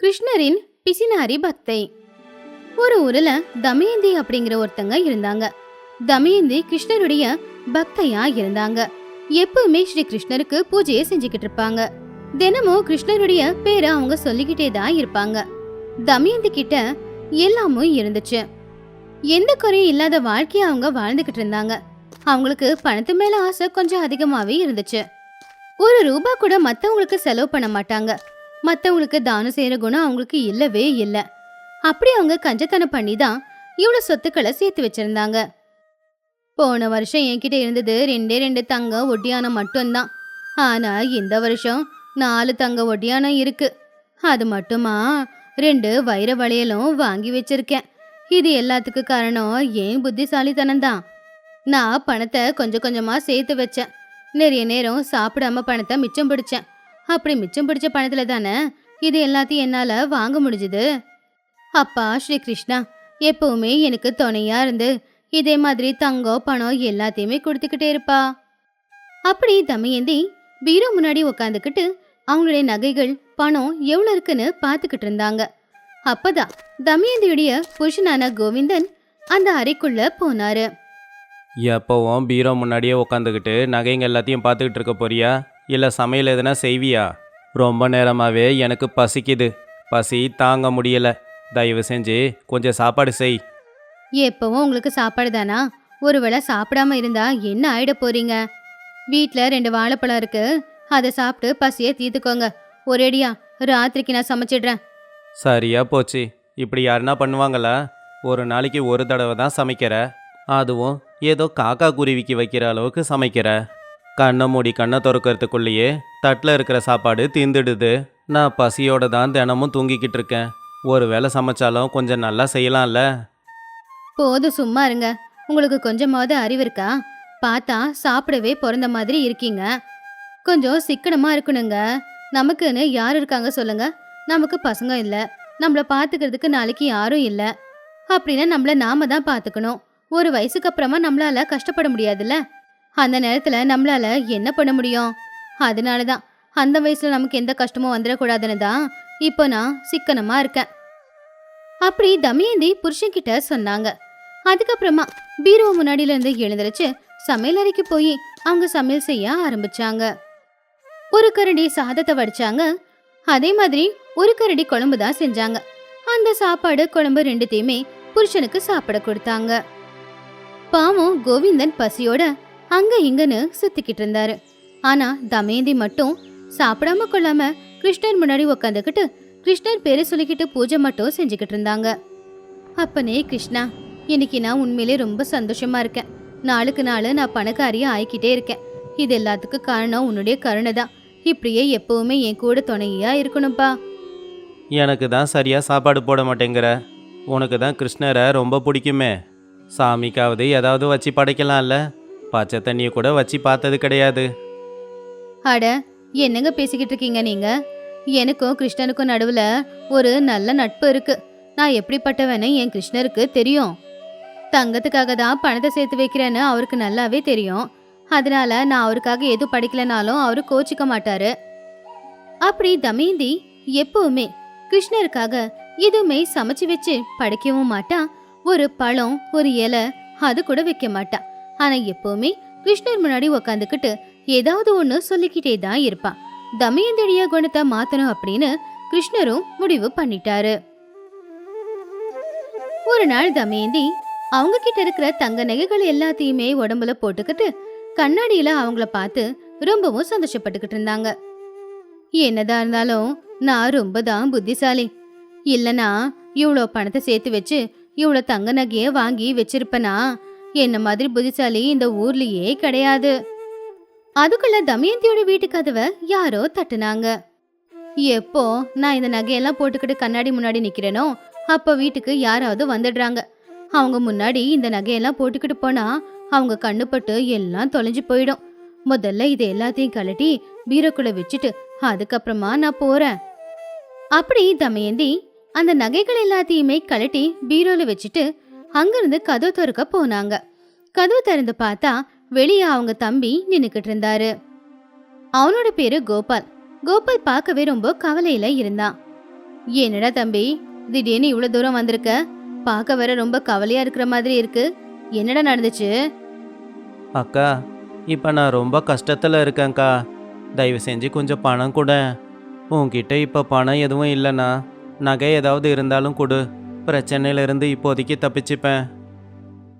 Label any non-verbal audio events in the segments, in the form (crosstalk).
கிருஷ்ணரின் பிசினாரி பக்தை. ஒரு ஊர்ல தமயந்தி அப்படிங்கிற ஒருத்தங்க இருந்தாங்க. தமயந்தி கிருஷ்ணருடைய பக்தையா இருந்தாங்க. எப்பவுமே ஸ்ரீ கிருஷ்ணருக்கு பூஜையை செஞ்சுக்கிட்டு இருப்பாங்க. தினமும் கிருஷ்ணருடைய பேரை அவங்க சொல்லிக்கிட்டே தான் இருப்பாங்க. தமயந்தி கிட்ட எல்லாமும் இருந்துச்சு. எந்த குறையும் இல்லாத வாழ்க்கையை அவங்க வாழ்ந்துகிட்டு இருந்தாங்க. அவங்களுக்கு பணத்து மேல ஆசை கொஞ்சம் அதிகமாவே இருந்துச்சு. ஒரு ரூபா கூட மத்தவங்களுக்கு செலவு பண்ண மாட்டாங்க. மற்றவங்களுக்கு தானம் செய்கிற குணம் அவங்களுக்கு இல்லவே இல்லை. அப்படி அவங்க கஞ்சத்தனம் பண்ணி தான் இவ்வளோ சொத்துக்களை சேர்த்து வச்சிருந்தாங்க. போன வருஷம் என்கிட்ட இருந்தது ரெண்டே ரெண்டு தங்க ஒட்டியானம் மட்டும்தான். ஆனால் இந்த வருஷம் நாலு தங்க ஒட்டியானம் இருக்கு. அது மட்டுமா? ரெண்டு வைர வளையலும் வாங்கி வச்சிருக்கேன். இது எல்லாத்துக்கு காரணம் ஏன் புத்திசாலித்தனம் தான் நான் பணத்தை கொஞ்சம் கொஞ்சமாக சேர்த்து வச்சேன். நிறைய நேரம் சாப்பிடாம பணத்தை மிச்சம் பிடிச்சேன். அப்படி மிச்சம் பிடிச்ச பணத்துல தானே இது எல்லாத்தையும் என்னால வாங்க முடிஞ்சுது? அப்பா ஸ்ரீ கிருஷ்ணா எப்பவுமே எனக்கு துணையா இருந்து இதே மாதிரி தங்கம் பணம் எல்லாத்தையுமே கொடுத்துக்கிட்டே இருப்பா. அப்படி தமயந்தி பீரோ முன்னாடி உக்காந்துக்கிட்டு அவங்களுடைய நகைகள் பணம் எவ்வளவு இருக்குன்னு பார்த்துக்கிட்டு இருந்தாங்க. அப்பதான் தமயந்தியுடைய புருஷனான கோவிந்தன் அந்த அறைக்குள்ள போனாரு. எப்போவும் பீரோ முன்னாடியே உட்காந்துக்கிட்டு நகைங்க எல்லாத்தையும் பார்த்துக்கிட்டு இருக்க போறியா? இல்லை சமையல் எதுனா செய்வியா? ரொம்ப நேரமாகவே எனக்கு பசிக்குது. பசி தாங்க முடியல. தயவு செஞ்சு கொஞ்சம் சாப்பாடு செய். எப்பவும் உங்களுக்கு சாப்பாடு தானா? ஒருவேளை சாப்பிடாம இருந்தா என்ன ஆயிட போறீங்க? வீட்ல ரெண்டு வாழைப்பழம் இருக்கு. அதை சாப்பிட்டு பசியை தீர்த்துக்கோங்க. ஒரேடியா ராத்திரிக்கு நான் சமைச்சிடுறேன். சரியா போச்சு. இப்படி யாருன்னா பண்ணுவாங்களா? ஒரு நாளைக்கு ஒரு தடவை தான் சமைக்கிற. அதுவும் ஏதோ காக்கா குருவிக்கு வைக்கிற அளவுக்கு சமைக்கிற. கண்ணை மூடி கண்ணை திறக்கிறதுக்குள்ளேயே தட்டில் இருக்கிற சாப்பாடு தீந்துடுது. நான் பசியோட தான் தினமும் தூங்கிக்கிட்டு இருக்கேன். ஒரு வேளை சமைச்சாலும் கொஞ்சம் நல்லா செய்யலாம்ல? போதும் சும்மா இருங்க. உங்களுக்கு கொஞ்சமாவது அறிவு இருக்கா? பார்த்தா சாப்பிடவே பிறந்த மாதிரி இருக்கீங்க. கொஞ்சம் சிக்கனமா இருக்கணுங்க. நமக்குன்னு யார் இருக்காங்க சொல்லுங்க. நமக்கு பசங்க இல்லை. நம்மள பார்த்துக்கிறதுக்கு நாளைக்கு யாரும் இல்லை. அப்படின்னா நம்மள நாம தான் பார்த்துக்கணும் ஒரு வயசுக்கு அப்புறமா நம்மளால கஷ்டப்பட முடியாதுல்ல? அந்த நேரத்தில் நம்மளால என்ன பண்ண முடியும்? அதனால தான் அந்த வயசுல நமக்கு எந்த கஷ்டமும் வந்துடக்கூடாதுன்னு தான் இப்போ நான் சிக்கனமாக இருக்கேன். அப்படி தமயந்தி புருஷன்கிட்ட சொன்னாங்க. அதுக்கப்புறமா பீரோ முன்னாடில இருந்து எழுந்திருச்சு சமையல் அறைக்கு போய் அவங்க சமையல் செய்ய ஆரம்பிச்சாங்க. ஒரு கரடி சாதத்தை வடிச்சாங்க. அதே மாதிரி ஒரு கரடி குழம்பு தான் செஞ்சாங்க. அந்த சாப்பாடு குழம்பு ரெண்டுத்தையுமே புருஷனுக்கு சாப்பிட கொடுத்தாங்க. பாவம் கோவிந்தன் பசியோட அங்க இங்கன்னு சுத்திக்கிட்டு இருந்தாரு. ஆனா தமேந்தி மட்டும் சாப்பிடாம கொள்ளாம கிருஷ்ணர் முன்னாடி உக்காந்துக்கிட்டு கிருஷ்ணர் பேரை சொல்லிக்கிட்டு பூஜை மட்டும் செஞ்சுக்கிட்டு இருந்தாங்க. அப்பனே கிருஷ்ணா இன்னைக்கு நான் உண்மையிலே ரொம்ப சந்தோஷமா இருக்கேன். நாளுக்கு நாள் நான் பணக்காரியா ஆயிக்கிட்டே இருக்கேன். இது எல்லாத்துக்கும் காரணம் உன்னுடைய கருணை தான். இப்படியே எப்பவுமே என் கூட துணையா இருக்கணும்ப்பா எனக்கு தான் சரியாக சாப்பாடு போட மாட்டேங்கிற. உனக்கு தான் கிருஷ்ணரை ரொம்ப பிடிக்குமே. சாமிக்காவது ஏதாவது வச்சு படைக்கலாம்ல. பச்சை தண்ணியை கூட வச்சு பார்த்தது கிடையாது. அட என்னங்க பேசிக்கிட்டு இருக்கீங்க நீங்க? எனக்கும் கிருஷ்ணனுக்கும் நடுவுல ஒரு நல்ல நட்பு இருக்கு. நான் எப்படிப்பட்டவன்னு என் கிருஷ்ணருக்கு தெரியும். தங்கத்துக்காக தான் பணத்தை சேர்த்து வைக்கிறேன்னு அவருக்கு நல்லாவே தெரியும். அதனால நான் அவருக்காக எது படிக்கலனாலும் அவரு கோச்சிக்க மாட்டாரு. அப்படி தமேந்தி எப்பவுமே கிருஷ்ணருக்காக எதுவுமே சமைச்சு வச்சு படிக்கவும் மாட்டான் ஒரு பழம் ஒரு இலை அது கூட வைக்க மாட்டான் ஆனா எப்பவுமே கிருஷ்ணர் முன்னாடி உக்காந்துக்கிட்டு ஏதாவது ஒண்ணு சொல்லிக்கிட்டே தான் இருப்பான். தமயந்தடியா குணத்தை மாத்தணும் அப்படின்னு கிருஷ்ணரும் முடிவு பண்ணிட்டாரு. ஒரு நாள் தமயந்தி அவங்க கிட்ட இருக்கிற தங்க நகைகள் எல்லாத்தையுமே உடம்புல போட்டுக்கிட்டு கண்ணாடியில அவங்கள பார்த்து ரொம்பவும் சந்தோஷப்பட்டுக்கிட்டு இருந்தாங்க. என்னதான் இருந்தாலும் நான் ரொம்ப தான் புத்திசாலி. இல்லனா இவ்வளோ பணத்தை சேர்த்து வச்சு இவ்வளோ தங்க நகையை வாங்கி வச்சிருப்பனா? என்ன மாதிரி புத்திசாலி இந்த ஊர்லயே கிடையாது. அதுக்குள்ள தமயந்தியோட வீட்டு கதவை யாரோ தட்டுனாங்க. எப்போ நான் இந்த நகையெல்லாம் போட்டுக்கிட்டு கண்ணாடி முன்னாடி நிக்கிறேனோ அப்போ வீட்டுக்கு யாராவது வந்துடுறாங்க. அவங்க முன்னாடி இந்த நகையெல்லாம் போட்டுக்கிட்டு போனா அவங்க கண்ணுப்பட்டு எல்லாம் தொலைஞ்சு போயிடும். முதல்ல இது எல்லாத்தையும் கழட்டி பீரோக்குள்ள வச்சுட்டு அதுக்கப்புறமா நான் போறேன். அப்படி தமயந்தி அந்த நகைகள் எல்லாத்தையுமே கழட்டி பீரோல வச்சுட்டு அங்கிருந்து கதவு திறக்க போனாங்க. கதவு திறந்து பார்த்தா வெளியே அவங்க தம்பி நின்னுக்கிட்டு இருந்தாரு. அவனோட பேரு கோபால். கோபால் பார்க்கவே ரொம்ப கவலையில இருந்தான். என்னடா தம்பி திடீர்னு இவ்வளவு தூரம் வந்திருக்க? பார்க்க வேற ரொம்ப கவலையா இருக்கிற மாதிரி இருக்கு. என்னடா நடந்துச்சு? அக்கா இப்போ நான் ரொம்ப கஷ்டத்தில் இருக்கேன்க்கா. தயவு செஞ்சு கொஞ்சம் பணம் கொடு. உன்கிட்ட இப்போ பணம் எதுவும் இல்லைண்ணா நகை ஏதாவது இருந்தாலும் கொடு. பிரச்சனையிலிருந்து இப்போதைக்கு தப்பிச்சுப்பேன்.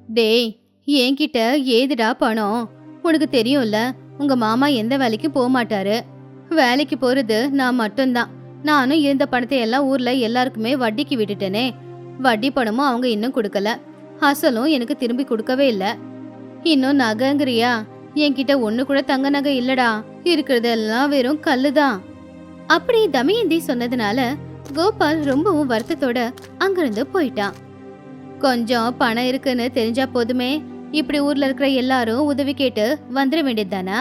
டேய் என்கிட்ட ஏதுடா பணம்? உனக்கு தெரியும்ல உங்க மாமா எந்த வேலைக்கும் போக மாட்டாரு வேலைக்கு போறது நான் மட்டும்தான். நானும் இருந்த பணத்தை எல்லாம் ஊர்ல எல்லாருக்குமே வட்டிக்கு விட்டுட்டேனே. வட்டி பணமும் அவங்க இன்னும் கொடுக்கல. அசலும் எனக்கு திரும்பி கொடுக்கவே இல்ல. இன்னும் நகைங்கிறியா? என்கிட்ட ஒண்ணு கூட தங்க நகை இல்லடா. இருக்கிறதெல்லாம் வெறும் கல்லுதான். அப்படி தமயந்தி சொன்னதுனால கோபால் ரொம்பவும் வருத்தத்தோட அங்கிருந்து போயிட்டான். கொஞ்சம் பணம் இருக்குன்னு தெரிஞ்சா போதுமே இப்படி ஊர்ல இருக்கிற எல்லாரும் உதவி கேட்டு வந்துட வேண்டியதுதானா?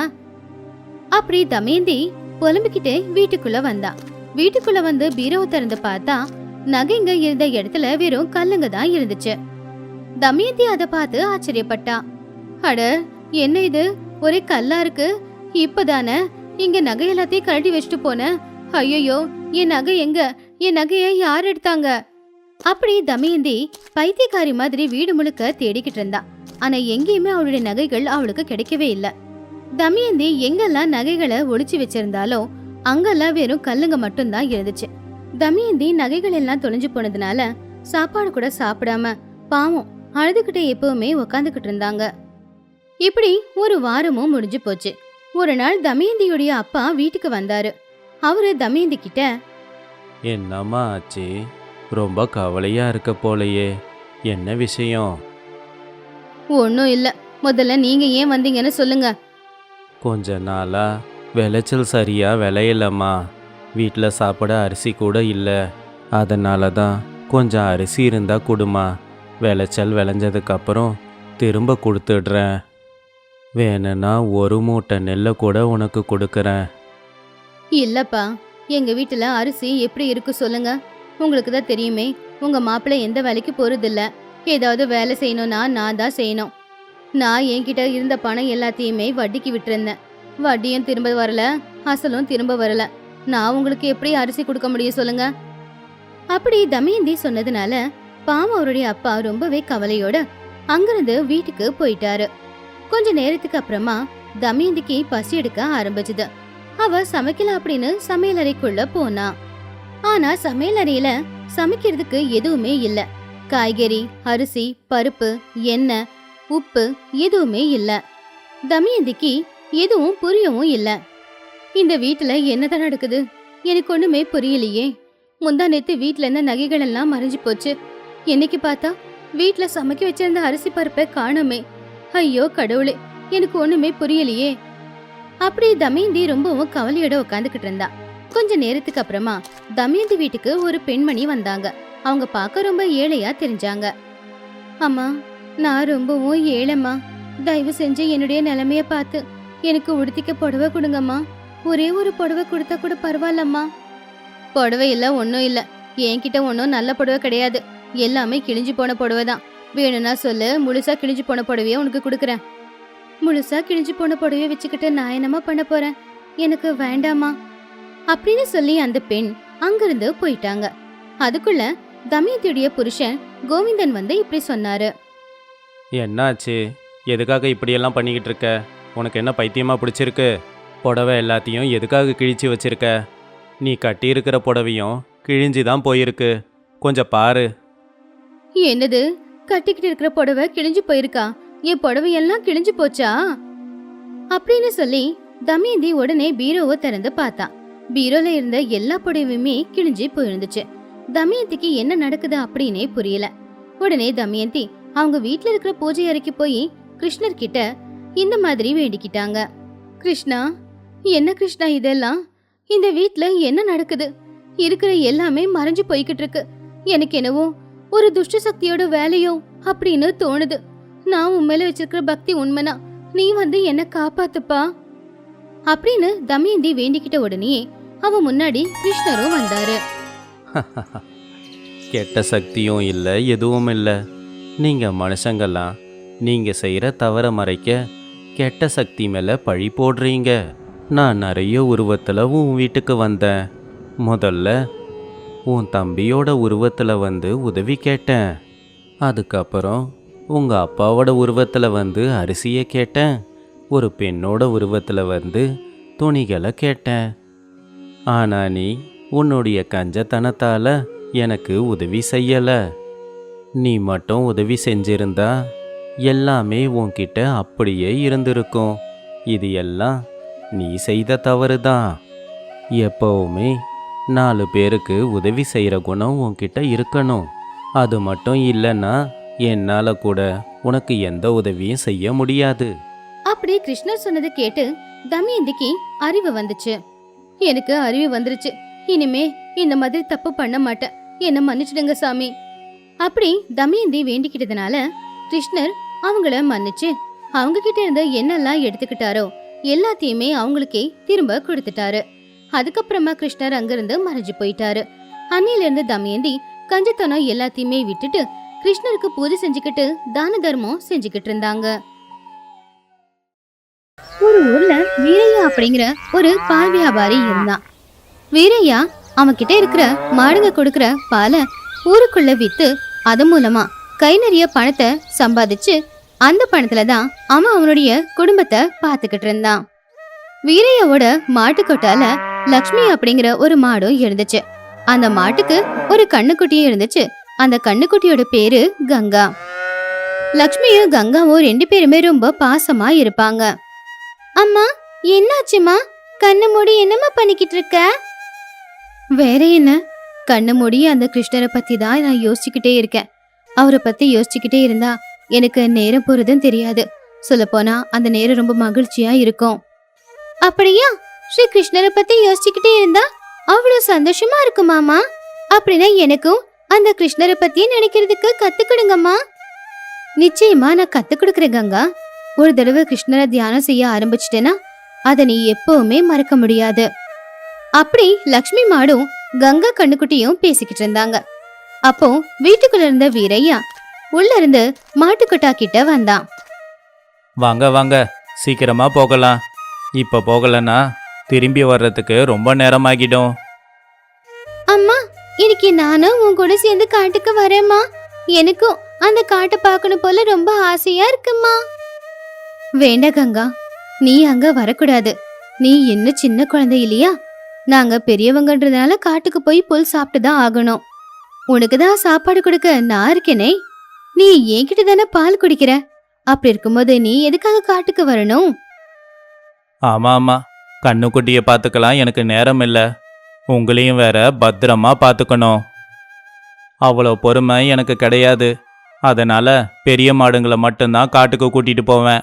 அப்படி தமேந்தி புலம்பிக்கிட்டு வீட்டுக்குள்ள வந்தான் வீட்டுக்குள்ள வந்து பீரோ திறந்து பார்த்தா நகைங்க இருந்த இடத்துல வெறும் கல்லுங்க தான் இருந்துச்சு. தமயந்தி அதை பார்த்து ஆச்சரியப்பட்டா. அட என்ன இது? ஒரே கல்லா இருக்கு? இப்பதானே? இங்க நகை எல்லாத்தையும் கழட்டி வச்சுட்டு போன? ஐயோ என் நகை எங்க? என் நகையை யார் எடுத்தாங்க? அப்படி தமயந்தி பைத்தியக்காரி மாதிரி வீடு முழுக்க தேடிக்கிட்டு இருந்தா. ஆனா எங்கேயுமே அவளுடைய நகைகள் அவளுக்கு கிடைக்கவே இல்ல. தமயந்தி எங்கெல்லாம் நகைகளை ஒளிச்சு வச்சிருந்தாலோ அங்கெல்லாம் வெறும் கல்லுங்க மட்டும்தான் இருந்துச்சு. தமயந்தி நகைகள் எல்லாம் தொலைஞ்சு போனதுனால சாப்பாடு கூட சாப்பிடாம பாவம் அழுதுகிட்டே எப்பவுமே உக்காந்துக்கிட்டு இருந்தாங்க. இப்படி ஒரு வாரமும் முடிஞ்சு போச்சு. ஒரு நாள் தமயந்தியுடைய அப்பா வீட்டுக்கு வந்தாரு. அவரு தமயந்தி கிட்ட என்னம்மா ஆச்சு ரொம்ப கவலையாக இருக்க போலையே. என்ன விஷயம்? ஒன்றும் இல்ல. முதல்ல நீங்க ஏன் வந்தீங்கன்னு சொல்லுங்க. கொஞ்ச நாளா விளைச்சல் சரியா விளையலம்மா. வீட்டில் சாப்பிட அரிசி கூட இல்லை. அதனால தான் கொஞ்சம் அரிசி இருந்தா கொடுமா. விளைச்சல் விளைஞ்சதுக்கப்புறம் திரும்ப கொடுத்துடுறேன். வேணும்னா ஒரு மூட்டை நெல்லை கூட உனக்கு கொடுக்குறேன். இல்லப்பா. எங்க வீட்டுல அரிசி எப்படி இருக்கு சொல்லுங்க. உங்களுக்கு தான் தெரியுமே உங்க மாப்பிள்ளை எந்த வேலைக்கு போறதில்ல. ஏதாவது வேலை செய்யணும்னா நான் தான் செய்யணும். நான் என்கிட்ட இருந்த பணம் எல்லாத்தையுமே வட்டிக்கு விட்டுருந்தேன். வட்டியும் திரும்ப வரல அசலும் திரும்ப வரல. நான் உங்களுக்கு எப்படி அரிசி கொடுக்க முடியும் சொல்லுங்க. அப்படி தமயந்தி சொன்னதுனால பாவம் அவருடைய அப்பா ரொம்பவே கவலையோட அங்கிருந்து வீட்டுக்கு போயிட்டாரு. கொஞ்ச நேரத்துக்கு அப்புறமா தமயந்திக்கு பசி எடுக்க ஆரம்பிச்சது. அவ சமைக்கல அப்படின்னு சமையலறைக்குள்ள போனா. ஆனா சமையலறையில சமைக்கிறதுக்கு எதுவுமே இல்ல. காய்கறி அரிசி பருப்பு எண்ணெய் உப்பு எதுவுமே இல்ல. தமயந்திக்கு எதுவும் புரியவும் இல்ல. இந்த வீட்டுல என்னதான் நடக்குது? எனக்கு ஒண்ணுமே புரியலையே. முந்தா நேத்து வீட்ல இருந்த நகைகள் எல்லாம் மறைஞ்சு போச்சு. என்னைக்கு பார்த்தா? வீட்ல சமைக்க வச்சிருந்த அரிசி பருப்பை காணுமே. ஐயோ கடவுளே எனக்கு ஒண்ணுமே புரியலையே. அப்படி தமயந்தி ரொம்பவும் கவலையோட உட்காந்துக்கிட்டு இருந்தா. கொஞ்ச நேரத்துக்கு அப்புறமா தமயந்தி வீட்டுக்கு ஒரு பெண்மணி வந்தாங்க. அவங்க பார்க்க ரொம்ப ஏழையா தெரிஞ்சாங்க. அம்மா நான் ரொம்பவும் ஏழைம்மா. தயவு செஞ்சு என்னுடைய நிலைமைய பார்த்து. எனக்கு உடுத்திக்க புடவை கொடுங்கம்மா. ஒரே ஒரு புடவை கொடுத்தா கூட பரவாயில்லம்மா. புடவை இல்ல ஒன்றும் இல்ல. என்கிட்ட ஒன்றும் நல்ல புடவை கிடையாது. எல்லாமே கிழிஞ்சு போன புடவை தான் வேணும்னா சொல்லு முழுசா கிழிஞ்சு போன புடவைய உனக்கு கொடுக்குறேன். முழுசா கிழிஞ்சு போன புடவைய வச்சுக்கிட்டு நான் என்னம்மா பண்ண போறேன்? எனக்கு வேண்டாமா அப்படின்னு சொல்லி அந்த பெண் அங்கிருந்து போயிட்டாங்க. அதுக்குள்ள தமயந்தியுடைய புருஷன் கோவிந்தன் வந்து இப்படி சொன்னாரு. என்னாச்சு? எதுக்காக இப்படியெல்லாம் பண்ணிக்கிட்டு இருக்க? உனக்கு என்ன பைத்தியமா பிடிச்சிருக்கு? புடவை எல்லாத்தையும் எதுக்காக கிழிச்சு வச்சிருக்க? நீ கட்டியிருக்கிற புடவையும் கிழிஞ்சு தான் போயிருக்கு. கொஞ்சம் பாரு. என்னது? கட்டிக்கிட்டு இருக்கிற புடவை கிழிஞ்சு போயிருக்கா? என் புடவை எல்லாம் கிழிஞ்சு போச்சா? அப்படின்னு சொல்லி தமயந்தி உடனே பீரோவை திறந்து பார்த்தா. பீரோல இருந்த எல்லா புடவையுமே கிழிஞ்சு போயிருந்துச்சு. தமயந்திக்கு என்ன நடக்குது அப்படின்னே புரியல. உடனே தமயந்தி அவங்க வீட்ல இருக்கிற பூஜை அறைக்கு போய் கிருஷ்ணர் கிட்ட இந்த மாதிரி வேண்டிக்கிட்டாங்க. கிருஷ்ணா என்ன கிருஷ்ணா இதெல்லாம்? இந்த வீட்ல என்ன நடக்குது? இருக்கிற எல்லாமே மறைஞ்சு போய்கிட்டு இருக்கு. எனக்கு என்னவோ ஒரு துஷ்ட சக்தியோட வேலையோ அப்படின்னு தோணுது. நான் உன் மேல வச்சிருக்கிற பக்தி உண்மைனா நீ வந்து என்ன காப்பாத்துப்பா? அப்படின்னு தமயந்தி வேண்டிக்கிட்ட உடனே அவ முன்னாடி கிருஷ்ணரும் வந்தாரு. (laughs) கெட்ட சக்தியும் இல்லை எதுவும் இல்லை. நீங்கள் மனுஷங்கெல்லாம் நீங்கள் செய்கிற தவற மறைக்க கெட்ட சக்தி மேலே பழி போடுறீங்க. நான் நிறைய உருவத்தில் உன் வீட்டுக்கு வந்தேன். முதல்ல உன் தம்பியோட உருவத்தில் வந்து உதவி கேட்டேன். அதுக்கப்புறம் உங்கள் அப்பாவோட உருவத்தில் வந்து அரிசியை கேட்டேன். ஒரு பெண்ணோட உருவத்தில் வந்து துணிகளை கேட்டேன். ஆனா நீ உன்னுடைய கஞ்சத்தனத்தால் எனக்கு உதவி செய்யலை. நீ மட்டும் உதவி செஞ்சிருந்தா எல்லாமே உன்கிட்ட அப்படியே இருந்திருக்கும். இது எல்லாம் நீ செய்த தவறு தான் எப்பவுமே நாலு பேருக்கு உதவி செய்கிற குணம் உன்கிட்ட இருக்கணும். அது மட்டும் இல்லைன்னா என்னால் கூட உனக்கு எந்த உதவியும் செய்ய முடியாது. அப்படி கிருஷ்ணர் சொன்னதை கேட்டு தமயந்திக்கு அறிவு வந்துச்சு. எனக்கு அறிவு வந்துருச்சு. இனிமே இந்த மாதிரி தப்பு பண்ண மாட்டேன். என்ன மன்னிச்சிடுங்க சாமி. அப்படி தமயந்தி வேண்டிக்கிட்டதுனால கிருஷ்ணர் அவங்கள மன்னிச்சு அவங்க கிட்ட இருந்து என்னெல்லாம் எடுத்துக்கிட்டாரோ எல்லாத்தையுமே அவங்களுக்கே திரும்ப கொடுத்துட்டாரு. அதுக்கப்புறமா கிருஷ்ணர் அங்கிருந்து மறைஞ்சு போயிட்டாரு. அன்னையில இருந்து தமயந்தி கஞ்சத்தனம் எல்லாத்தையுமே விட்டுட்டு கிருஷ்ணருக்கு பூஜை செஞ்சுக்கிட்டு தான தர்மம் செஞ்சுக்கிட்டு இருந்தாங்க. ஒரு ஊர்ல வீரையா அப்படிங்கிற ஒரு பால் வியாபாரி இருந்தான் வீரையா அவன்கிட்ட இருக்கிற மாடுங்க கொடுக்கிற பாலை ஊருக்குள்ள வித்து அது மூலமா கை நிறைய பணத்தை சம்பாதிச்சு அந்த பணத்துல தான் அவன் அவனுடைய குடும்பத்தை பார்த்துக்கிட்டு இருந்தான். வீரையாவோட மாட்டு கொட்டால லக்ஷ்மி அப்படிங்கிற ஒரு மாடும் இருந்துச்சு. அந்த மாட்டுக்கு ஒரு கண்ணுக்குட்டியும் இருந்துச்சு. அந்த கண்ணுக்குட்டியோட பேரு கங்கா. லக்ஷ்மியும் கங்காவும் ரெண்டு பேருமே ரொம்ப பாசமா இருப்பாங்க. அம்மா என்னாச்சுமா? கண்ணு மூடி என்னம்மா பண்ணிக்கிட்டு இருக்க? வேற என்ன? கண்ணு மூடி அந்த கிருஷ்ணரை பத்தி தான் நான் யோசிச்சுக்கிட்டே இருக்கேன். அவரை பத்தி யோசிச்சுக்கிட்டே இருந்தா எனக்கு நேரம் போறதும் தெரியாது. சொல்லப்போனா அந்த நேரம் ரொம்ப மகிழ்ச்சியா இருக்கும். அப்படியா? ஸ்ரீ கிருஷ்ணரை பத்தி யோசிச்சுக்கிட்டே இருந்தா அவ்வளவு சந்தோஷமா இருக்குமாமா? அப்படின்னா எனக்கும் அந்த கிருஷ்ணரை பத்தி நினைக்கிறதுக்கு கத்துக்கிடுங்கம்மா. நிச்சயமா நான் கத்து கொடுக்குறேன் கங்கா. ஒரு தடவை கிருஷ்ணரை தியானம் செய்ய ஆரம்பிச்சிட்டேன்னா அதை நீ எப்பவுமே மறக்க முடியாது. அப்படி லக்ஷ்மி மாடும் கங்கா கண்ணுக்குட்டியும் பேசிக்கிட்டு இருந்தாங்க. அப்போ வீட்டுக்குள்ள இருந்த வீரையா உள்ள இருந்து மாட்டுக்கொட்டா கிட்ட வந்தான் வாங்க வாங்க சீக்கிரமா போகலாம். இப்போ போகலன்னா திரும்பி வர்றதுக்கு ரொம்ப நேரமாகிடும். அம்மா இன்னைக்கு நானும் உன் கூட சேர்ந்து காட்டுக்கு வரேம்மா. எனக்கும் அந்த காட்டை பார்க்கணும் போல ரொம்ப ஆசையா இருக்குமா வேண்ட கங்கா நீ அங்க வரக்கூடாது. நீ இன்னும் சின்ன குழந்தை இல்லையா? நாங்க பெரியவங்கன்றதுனால காட்டுக்கு போய் புல் சாப்பிட்டு தான் ஆகணும். உனக்கு தான் சாப்பாடு கொடுக்க நான் இருக்கேனே. நீ என்கிட்ட தானே பால் குடிக்கிற? அப்படி இருக்கும்போது நீ எதுக்காக காட்டுக்கு வரணும்? ஆமா ஆமா. கண்ணுக்குட்டியை பார்த்துக்கலாம். எனக்கு நேரம் இல்லை. உங்களையும் வேற பத்திரமா பார்த்துக்கணும். அவ்வளோ பொறுமை எனக்கு கிடையாது. அதனால பெரிய மாடுங்களை மட்டும்தான் காட்டுக்கு கூட்டிட்டு போவேன்.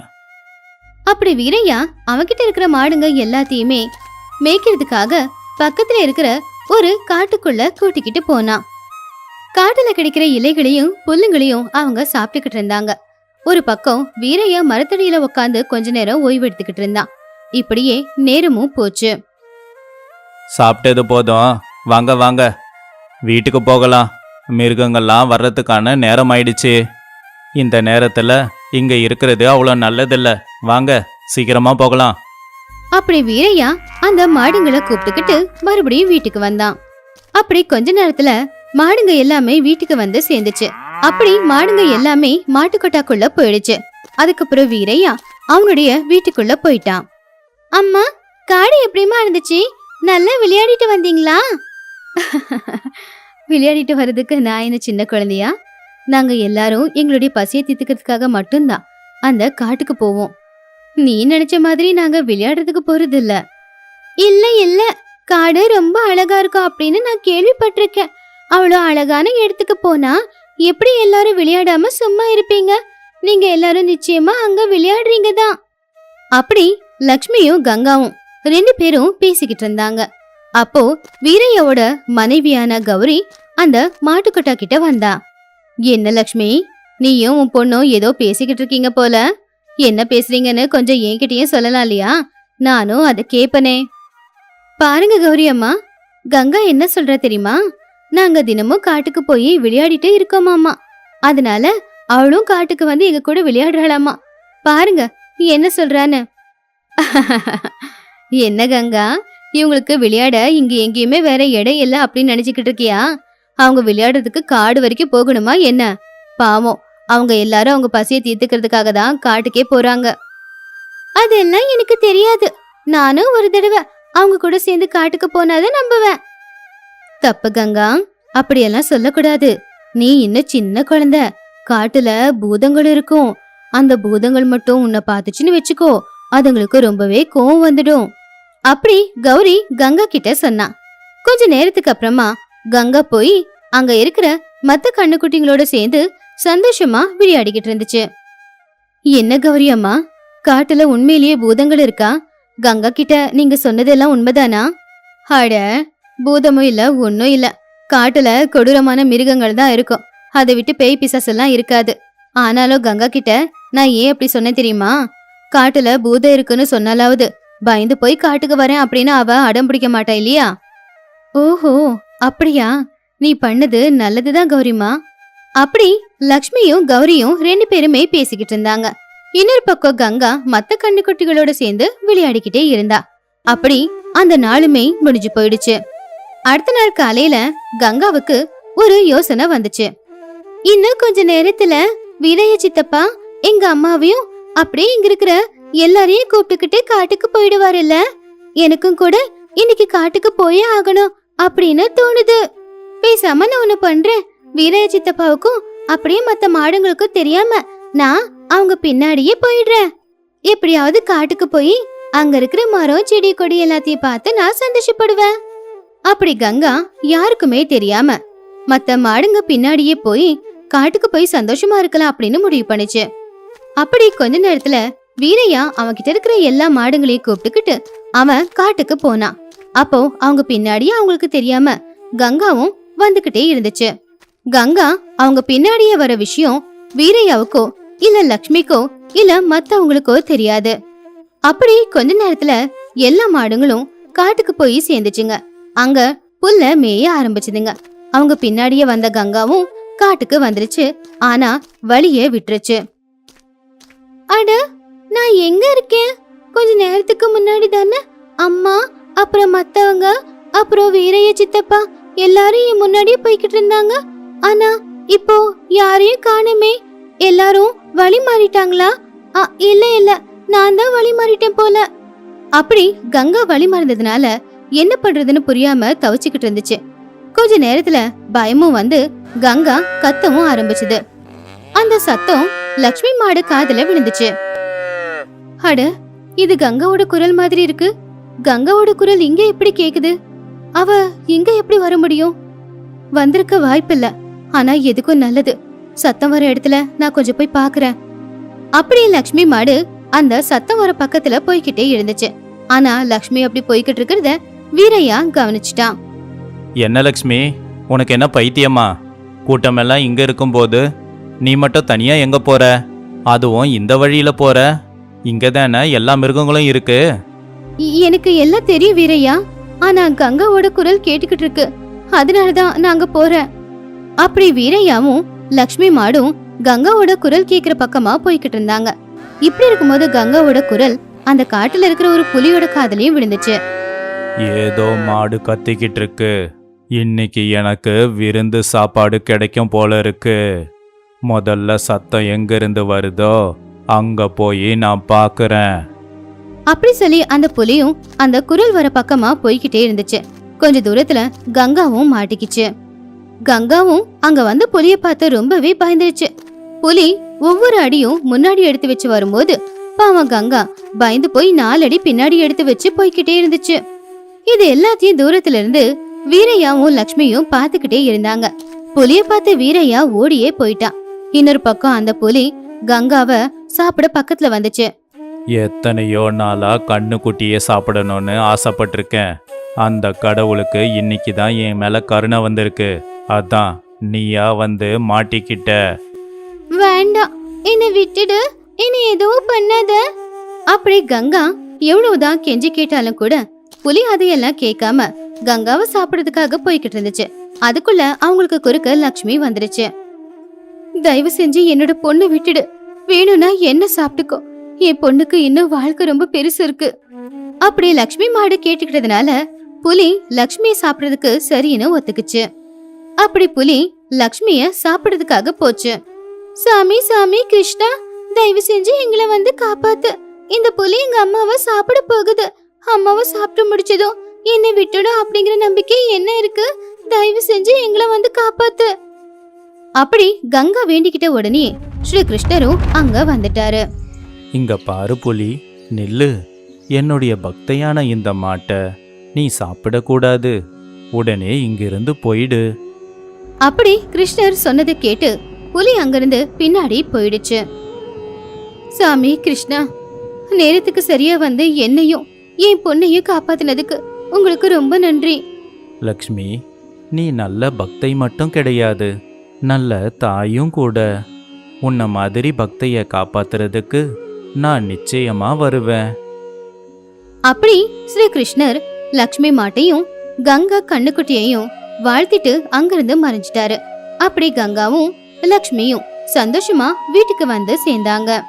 அப்படி வீரையா அவன்கிட்ட இருக்கிற மாடுங்க எல்லாத்தையுமே மேய்க்கிறதுக்காக பக்கத்துல இருக்கிற ஒரு காட்டுக்குள்ள கூட்டிக்கிட்டு போனான். காட்டுல கிடைக்கிற இலைகளையும் புல்லுங்களையும் அவங்க சாப்பிட்டுக்கிட்டு இருந்தாங்க. ஒரு பக்கம் வீரையா மரத்தடியில உட்காந்து கொஞ்ச நேரம் ஓய்வு எடுத்துக்கிட்டு இருந்தான். இப்படியே நேரமும் போச்சு. சாப்பிட்டது போதும். வாங்க வாங்க. வீட்டுக்கு போகலாம். மிருகங்கள்லாம் வர்றதுக்கான நேரம் ஆயிடுச்சு இந்த நேரத்தில் இங்கே இருக்கிறது அவ்வளோ நல்லதில்ல. வாங்க சீக்கிரமா போகலாம். அப்படி வீரையா அந்த மாடுங்களை கூப்பிட்டுக்கிட்டு மறுபடியும் வீட்டுக்கு வந்தான். அப்படி கொஞ்ச நேரத்துல மாடுங்க எல்லாமே வீட்டுக்கு வந்து சேர்ந்துச்சு. அப்படி மாடுங்க எல்லாமே மாட்டுக்கொட்டாக்குள்ள போயிடுச்சு. அதுக்கப்புறம் வீரையா அவனுடைய வீட்டுக்குள்ள போயிட்டான். அம்மா காடு எப்படிமா இருந்துச்சு? நல்லா விளையாடிட்டு வந்தீங்களா? (laughs) விளையாடிட்டு வர்றதுக்கு நான் என்ன சின்ன குழந்தையா? நாங்க எல்லாரும் எங்களுடைய பசியை தீர்த்துக்கிறதுக்காக மட்டும்தான். அந்த காட்டுக்கு போவோம். நீ நினைச்ச மாதிரி நாங்க விளையாடுறதுக்கு போறது இல்ல இல்ல. இல்ல காடு ரொம்ப அழகா இருக்கும் அப்படின்னு நான் கேள்விப்பட்டிருக்கேன். அவ்வளோ அழகான இடத்துக்கு போனா எப்படி எல்லாரும் விளையாடாம சும்மா இருப்பீங்க? நீங்க எல்லாரும் நிச்சயமா அங்க விளையாடுறீங்க தான் அப்படி லக்ஷ்மியும் கங்காவும் ரெண்டு பேரும் பேசிக்கிட்டு இருந்தாங்க. அப்போ வீரையோட மனைவியான கௌரி அந்த மாட்டுக்கொட்டா கிட்ட வந்தா. என்ன லக்ஷ்மி நீயும் உன் பொண்ணும் ஏதோ பேசிக்கிட்டு இருக்கீங்க போல. என்ன பேசுறீங்கன்னு கொஞ்சம் என்கிட்டயும் சொல்லலாம் இல்லையா? நானும் அதை கேப்பனே. பாருங்க கௌரி அம்மா கங்கா என்ன சொல்ற தெரியுமா? நாங்க தினமும் காட்டுக்கு போய் விளையாடிட்டு இருக்கோமாமா அதனால அவளும் காட்டுக்கு வந்து எங்க கூட விளையாடுறாளாமா பாருங்க என்ன சொல்றான்னு. (laughs) என்ன கங்கா? இவங்களுக்கு விளையாட இங்க எங்கேயுமே வேற இடம் இல்லை அப்படின்னு நினைச்சுக்கிட்டு இருக்கியா? அவங்க விளையாடுறதுக்கு காடு வரைக்கும் போகணுமா என்ன? பாவம் அவங்க எல்லாரும் அவங்க பசியை தீர்த்துக்கிறதுக்காக தான் காட்டுக்கே போறாங்க. அதெல்லாம் எனக்கு தெரியாது. நானும் ஒரு தடவை அவங்க கூட சேர்ந்து காட்டுக்கு போனாதான் நம்புவேன். தப்பு கங்கா அப்படியெல்லாம் சொல்லக்கூடாது. நீ இன்னும் சின்ன குழந்தை. காட்டுல பூதங்கள் இருக்கும். அந்த பூதங்கள் மட்டும் உன்னை பார்த்துச்சுன்னு வச்சுக்கோ. அதுங்களுக்கு ரொம்பவே கோவம் வந்துடும். அப்படி கௌரி கங்கா கிட்ட சொன்னா. கொஞ்ச நேரத்துக்கு அப்புறமா கங்கா போய் அங்க இருக்கிற மத்த கண்ணுக்குட்டிங்களோட சேர்ந்து சந்தோஷமா விளையாடிக்கிட்டு இருந்துச்சு. என்ன கௌரி அம்மா? காட்டுல உண்மையிலேயே பூதங்கள் இருக்கா? கங்கா கிட்ட நீங்க சொன்னதெல்லாம் உண்மைதானா? அட பூதமும் இல்ல ஒன்னும் இல்ல. காட்டுல கொடூரமான மிருகங்கள் தான் இருக்கும். அதை விட்டு பேய் பிசாசெல்லாம் இருக்காது. ஆனாலும் கங்கா கிட்ட நான் ஏன் அப்படி சொன்னேன் தெரியுமா? காட்டுல பூதம் இருக்குன்னு சொன்னாலாவது பயந்து போய் காட்டுக்கு வரேன் அப்படின்னு அவ அடம் பிடிக்க மாட்டா இல்லையா? ஓஹோ அப்படியா? நீ பண்ணது நல்லதுதான் கௌரிமா. அப்படி லக்ஷ்மியும் கௌரியும் ரெண்டு பேருமே பேசிக்கிட்டு இருந்தாங்க. இன்னொரு பக்கம் கங்கா மத்த கண்ணுக்குட்டிகளோட சேர்ந்து விளையாடிக்கிட்டே இருந்தா. அப்படி அந்த நாளுமே முடிஞ்சு போயிடுச்சு. அடுத்த நாள் காலையில கங்காவுக்கு ஒரு யோசனை வந்துச்சு. இன்னும் கொஞ்ச நேரத்துல வீரைய சித்தப்பா எங்க அம்மாவையும் அப்படியே இங்க இருக்கிற எல்லாரையும் கூப்பிட்டுக்கிட்டு காட்டுக்கு போயிடுவாருல்ல. எனக்கும் கூட இன்னைக்கு காட்டுக்கு போயே ஆகணும் அப்படின்னு தோணுது. பேசாம நான் ஒண்ணு பண்றேன். வீரஜித்தப்பாவுக்கும் அப்படியே மத்த மாடுங்களுக்கும் தெரியாம நான் அவங்க பின்னாடியே போயிடுறேன். எப்படியாவது காட்டுக்கு போய் அங்க இருக்கிற மரம் செடி கொடி எல்லாத்தையும் பார்த்து நான் சந்தோஷப்படுவேன். அப்படி கங்கா யாருக்குமே தெரியாம மத்த மாடுங்க பின்னாடியே போய் காட்டுக்கு போய் சந்தோஷமா இருக்கலாம் அப்படின்னு முடிவு பண்ணுச்சு. அப்படி கொஞ்ச நேரத்துல வீரையா அவன்கிட்ட இருக்கிற எல்லா மாடுங்களையும் கூப்பிட்டுக்கிட்டு அவன் காட்டுக்கு போனான். அப்போ அவங்க பின்னாடியே அவங்களுக்கு தெரியாம கங்காவும் வந்துகிட்டே இருந்துச்சு. கங்கா அவங்க பின்னாடியே வர விஷயம் வீரையாவுக்கோ இல்ல லக்ஷ்மிக்கோ இல்ல மத்தவங்களுக்கோ தெரியாது. அப்படி கொஞ்ச நேரத்துல எல்லா மாடுங்களும் காட்டுக்கு போய் சேர்ந்துச்சுங்க. அங்க புல்ல மேய ஆரம்பிச்சதுங்க. அவங்க பின்னாடியே வந்த கங்காவும் காட்டுக்கு வந்துருச்சு. ஆனா வழியே விட்டுருச்சு. அட நான் எங்க இருக்கேன்? கொஞ்ச நேரத்துக்கு முன்னாடி தானே அம்மா அப்புறம் மத்தவங்க அப்புறம் வீரைய சித்தப்பா எல்லாரும் என் முன்னாடியே போய்கிட்டு இருந்தாங்க. ஆனா இப்போ யாரையும் காணுமே. எல்லாரும் வழி மாறிட்டாங்களா? அ, இல்ல இல்ல நான் தான் வழி மாறிட்டேன் போல. அப்படி கங்கா வழி மறந்ததுனால என்ன பண்றதுன்னு புரியாம தவிச்சுக்கிட்டு இருந்துச்சு. கொஞ்ச நேரத்துல பயமும் வந்து கங்கா கத்தவும் ஆரம்பிச்சது. அந்த சத்தம் லக்ஷ்மி மாடு காதுல விழுந்துச்சு. அட இது கங்காவோட குரல் மாதிரி இருக்கு. கங்காவோட குரல் இங்க எப்படி கேக்குது? அவ இங்க எப்படி வர முடியும்? வந்திருக்க வாய்ப்பில்ல ஆனா எதுக்கும் நல்லது. சத்தம் வர இடத்துல நான் கொஞ்சம் போய் பாக்குறேன். அப்படியே லக்ஷ்மி மாடு அந்த சத்தம் வர பக்கத்துல போய்கிட்டே இருந்துச்சு. ஆனா லக்ஷ்மி அப்படி போய்கிட்டு இருக்கிறத வீரையா கவனிச்சிட்டான். என்ன லக்ஷ்மி உனக்கு என்ன பைத்தியமா? கூட்டமெல்லாம் இங்க இருக்கும்போது நீ மட்டும் தனியா எங்க போற? அதுவும் இந்த வழியில போற. இங்க தானே எல்லா மிருகங்களும் இருக்கு. எனக்கு எல்லாம் தெரியும் வீரையா ஆனா கங்காவோட குரல் கேட்டுக்கிட்டு இருக்கு. அதனாலதான் நான் அங்க போறேன். அப்படி வீரையாவும் லக்ஷ்மி மாடும் கங்காவோட குரல் கேக்குற பக்கமா போய்கிட்டு இருந்தாங்க. இப்படி இருக்கும்போது கங்காவோட குரல் அந்த காட்டுல இருக்கிற ஒரு புலியோட காதலையும் விழுந்துச்சு. ஏதோ மாடு கத்திக்கிட்டு இருக்கு. இன்னைக்கு எனக்கு விருந்து சாப்பாடு கிடைக்கும் போல இருக்கு. முதல்ல சத்தம் எங்கிருந்து வருதோ அங்க போய் நான் பாக்குறேன். அப்படி சொல்லி அந்த புலியும் அந்த குரல் வர பக்கமா போய்கிட்டே இருந்துச்சு. கொஞ்ச தூரத்துல கங்காவும் மாட்டிக்கிச்சு. கங்காவும் அங்க வந்து புலிய பார்த்து ரொம்பவே பயந்துருச்சு. புலி ஒவ்வொரு அடியும் முன்னாடி எடுத்து வச்சு வரும்போது பாவம் கங்கா பயந்து போய் நாலடி பின்னாடி எடுத்து வச்சு போய்கிட்டே இருந்துச்சு. இது எல்லாத்தையும் தூரத்துல இருந்து வீரையாவும் லக்ஷ்மியும் பார்த்துக்கிட்டே இருந்தாங்க. புலிய பார்த்து வீரையா ஓடியே போயிட்டான் இன்னொரு பக்கம் அந்த புலி கங்காவை சாப்பிட பக்கத்துல வந்துச்சு. எத்தனையோ நாளா கண்ணுக்குட்டியை சாப்பிடணும்னு ஆசைப்பட்டிருக்கேன். அந்த கடவுளுக்கு இன்னைக்கு தான் என் மேல கருணை வந்திருக்கு. அதான் நீயா வந்து மாட்டிக்கிட்ட. வேண்டாம் என்னை விட்டுடு என்னை எதுவும் பண்ணாத. அப்படி கங்கா எவ்வளவுதான் கெஞ்சி கேட்டாலும் கூட புலி அதையெல்லாம் கேட்காம கங்காவை சாப்பிடுறதுக்காக போய்கிட்டு இருந்துச்சு. அதுக்குள்ள அவங்களுக்கு குறுக்க லக்ஷ்மி வந்துருச்சு. தயவு செஞ்சு என்னோட பொண்ணு விட்டுடு. வேணும்னா என்ன சாப்பிட்டுக்கோ. என் பொண்ணுக்கு இன்னும் வாழ்க்கை ரொம்ப பெருசு இருக்கு. அப்படி லக்ஷ்மி மாடு கேட்டுக்கிட்டதுனால புலி லக்ஷ்மிய சாப்பிடுறதுக்கு சரின்னு ஒத்துக்குச்சு. அப்படி புலி லக்ஷ்மிய சாப்பிடுறதுக்காக போச்சு. சாமி சாமி கிருஷ்ணா தயவு செஞ்சு எங்களை வந்து காப்பாத்து. இந்த புலி எங்க அம்மாவை சாப்பிட போகுது. அம்மாவை சாப்பிட்டு முடிச்சதும் என்னை விட்டுடும் அப்படிங்கிற நம்பிக்கை என்ன இருக்கு? தயவு செஞ்சு எங்களை வந்து காப்பாத்து. அப்படி கங்கா வேண்டிக்கிட்ட உடனே ஸ்ரீ கிருஷ்ணரும் அங்க வந்துட்டாரு. இங்க பாரு புலி நில்லு. என்னுடைய பக்தையான இந்த மாட்டை நீ சாப்பிடக்கூடாது. உடனே இங்கிருந்து போயிடு. அப்படி கிருஷ்ணர் சொன்னதை கேட்டு புலி அங்கிருந்து பின்னாடி போயிடுச்சு. சாமி கிருஷ்ணா நேரத்துக்கு சரியா வந்து என்னையும் என் பொண்ணையும் காப்பாத்தினதுக்கு உங்களுக்கு ரொம்ப நன்றி. லக்ஷ்மி நீ நல்ல பக்தை மட்டும் கிடையாது. நல்ல தாயும் கூட. உன்னை மாதிரி பக்தைய காப்பாத்துறதுக்கு நான் நிச்சயமா வருவேன். அப்படி ஸ்ரீ கிருஷ்ணர் லக்ஷ்மி மாட்டையும் கங்கா கண்ணுக்குட்டியையும் வாழ்த்திட்டு அங்கிருந்து மறைஞ்சிட்டாரு. அப்படி கங்காவும் லக்ஷ்மியும் சந்தோஷமா வீட்டுக்கு வந்து சேர்ந்தாங்க.